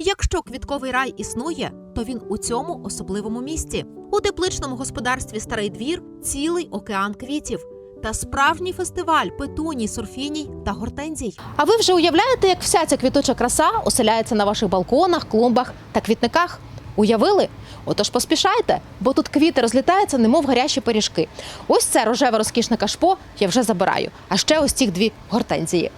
Якщо квітковий рай існує, то він у цьому особливому місці. У тепличному господарстві Старий двір цілий океан квітів та справжній фестиваль петуній, сурфіній та гортензій. А ви вже уявляєте, як вся ця квітуча краса оселяється на ваших балконах, клумбах та квітниках? Уявили? Отож поспішайте, бо тут квіти розлітаються, немов гарячі пиріжки. Ось це рожеве розкішне кашпо я вже забираю. А ще ось ці дві гортензії.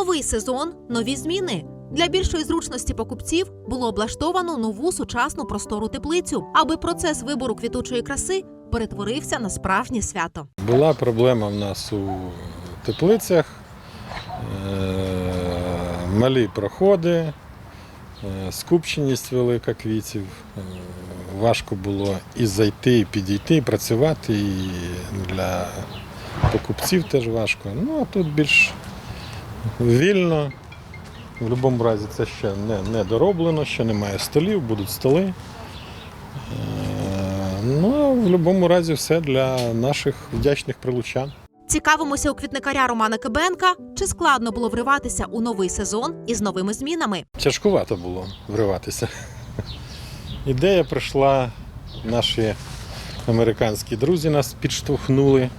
Новий сезон, нові зміни. Для більшої зручності покупців було облаштовано нову сучасну простору теплицю, аби процес вибору квітучої краси перетворився на справжнє свято. Була проблема в нас у теплицях, е, малі проходи, е, скупченість велика квітів. Е, Важко було і зайти, і підійти, і працювати, і для покупців теж важко. Ну, а тут більш вільно. В будь-якому разі це ще не, не дороблено, ще немає столів, будуть столи. Е, Ну, в будь-якому разі все для наших вдячних прилучан. Цікавимося у квітникаря Романа Кибенка, чи складно було вриватися у новий сезон із новими змінами. Тяжкувато було вриватися. Ідея прийшла, наші американські друзі нас підштовхнули,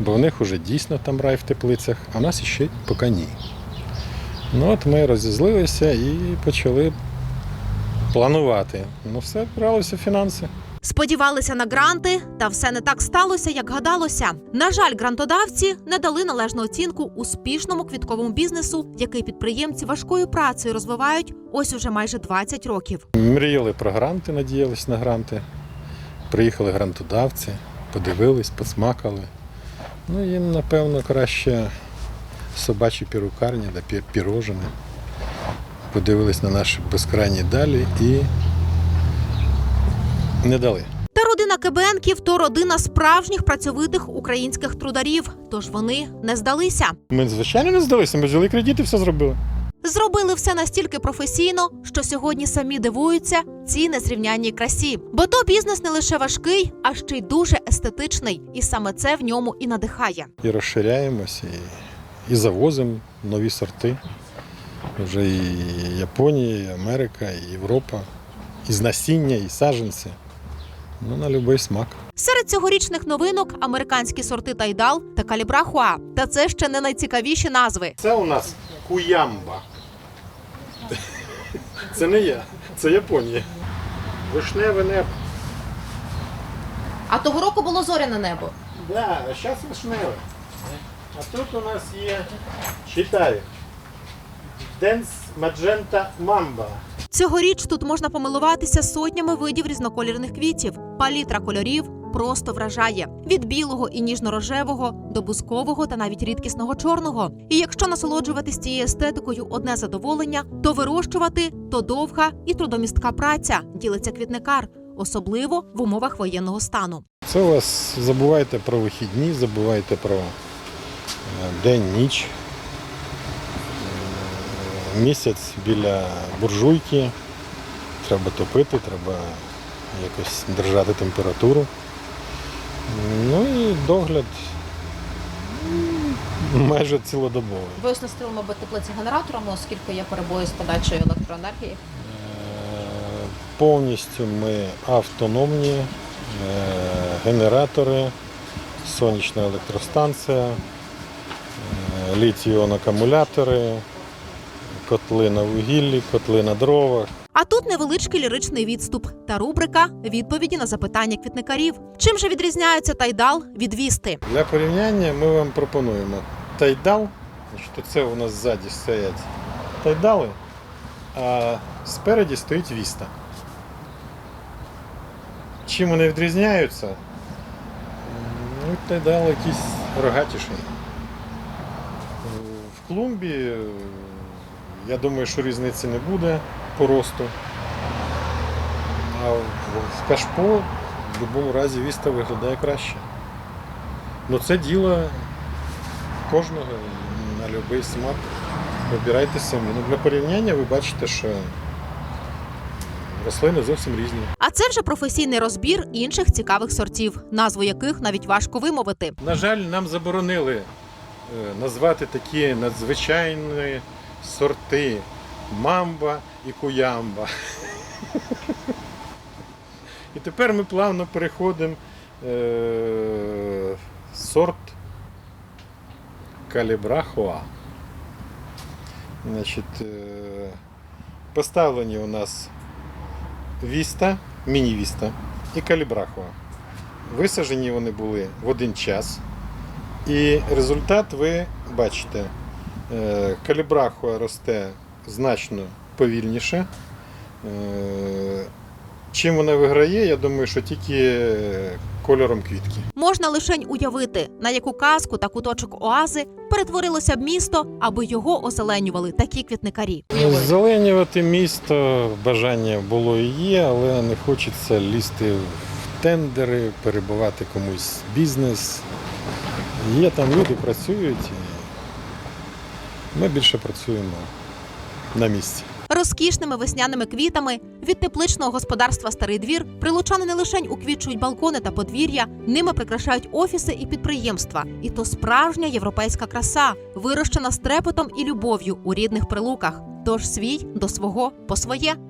бо в них вже дійсно там рай в теплицях, а в нас ще поки ні. Ну от ми розізлилися і почали планувати. Ну, все впиралося фінанси. Сподівалися на гранти, та все не так сталося, як гадалося. На жаль, грантодавці не дали належну оцінку успішному квітковому бізнесу, який підприємці важкою працею розвивають ось уже майже 20 років. Мріяли про гранти, надіялись на гранти. Приїхали грантодавці, подивились, посмакали. Ну, їм, напевно, краще собачі пірукарні да пі- пірожини. Подивились на наші безкрайні далі і не дали. Та родина Кибенків то родина справжніх працьовитих українських трударів, тож вони не здалися. Ми, звичайно, не здалися, ми взяли кредити, все зробили. Зробили все настільки професійно, що сьогодні самі дивуються цій незрівнянній красі. Бо то бізнес не лише важкий, а ще й дуже естетичний, і саме це в ньому і надихає. І розширяємось, і, і завозимо нові сорти. Вже і Японія, і Америка, і Європа, і з насіння, і саджанці. Ну, на будь-який смак. Серед цьогорічних новинок американські сорти Тайдал та Калібрахуа. Та це ще не найцікавіші назви. Це у нас куямба. Це не я, це Японія. Вишневе небо. А того року було зоряне небо. Да, а зараз вишневе. А тут у нас є, читаю, Денс Маджента Мамба. Цьогоріч тут можна помилуватися сотнями видів різнокольорних квітів. Палітра кольорів просто вражає від білого і ніжно-рожевого до бускового та навіть рідкісного чорного. І якщо насолоджуватись цією естетикою одне задоволення, то вирощувати то довга і трудомістка праця, ділиться квітникар, особливо в умовах воєнного стану. Це у вас забувайте про вихідні, забувайте про е, день, ніч. Е, Місяць біля буржуйки. Треба топити, треба якось держати температуру. Ну і догляд майже цілодобовий. Ви оснастили, мабуть, теплиці генераторами, оскільки є перебої з подачею електроенергії. Е, Повністю ми автономні, е, генератори, сонячна електростанція, е, літій-іон акумулятори, котли на вугіллі, котли на дровах. А тут невеличкий ліричний відступ та рубрика відповіді на запитання квітникарів. Чим же відрізняється тайдал від вісти? Для порівняння ми вам пропонуємо тайдал, значить, це у нас ззаді стоять тайдали, а спереді стоїть віста. Чим вони відрізняються? Ну, тайдал якийсь рогатіший. В клумбі, я думаю, що різниці не буде по росту. А в- кашпо в будь-якому разі віста виглядає краще. Ну це діло кожного на будь-який смак. Вибирайте самі. Ну, для порівняння ви бачите, що рослини зовсім різні. А це вже професійний розбір інших цікавих сортів, назву яких навіть важко вимовити. На жаль, нам заборонили е, назвати такі надзвичайні сорти мамба і куямба. І тепер ми плавно переходимо е, сорт калібрахоа. Значить, е, поставлені у нас віста, міні-віста і калібрахоа. Висаджені вони були в один час. І результат ви бачите. Е, Калібрахуа росте значно повільніше. Е, Чим вона виграє, я думаю, що тільки кольором квітки. Можна лишень уявити, на яку казку та куточок оази перетворилося б місто, аби його озеленювали такі квітникарі. Зеленювати місто бажання було і є, але не хочеться лізти в тендери, перебувати комусь бізнес. Є там люди, працюють. Ми більше працюємо на місці. Розкішними весняними квітами від тепличного господарства Старий двір прилучани не лишень уквічують балкони та подвір'я, ними прикрашають офіси і підприємства. І то справжня європейська краса, вирощена з і любов'ю у рідних прилуках. Тож свій до свого по своє.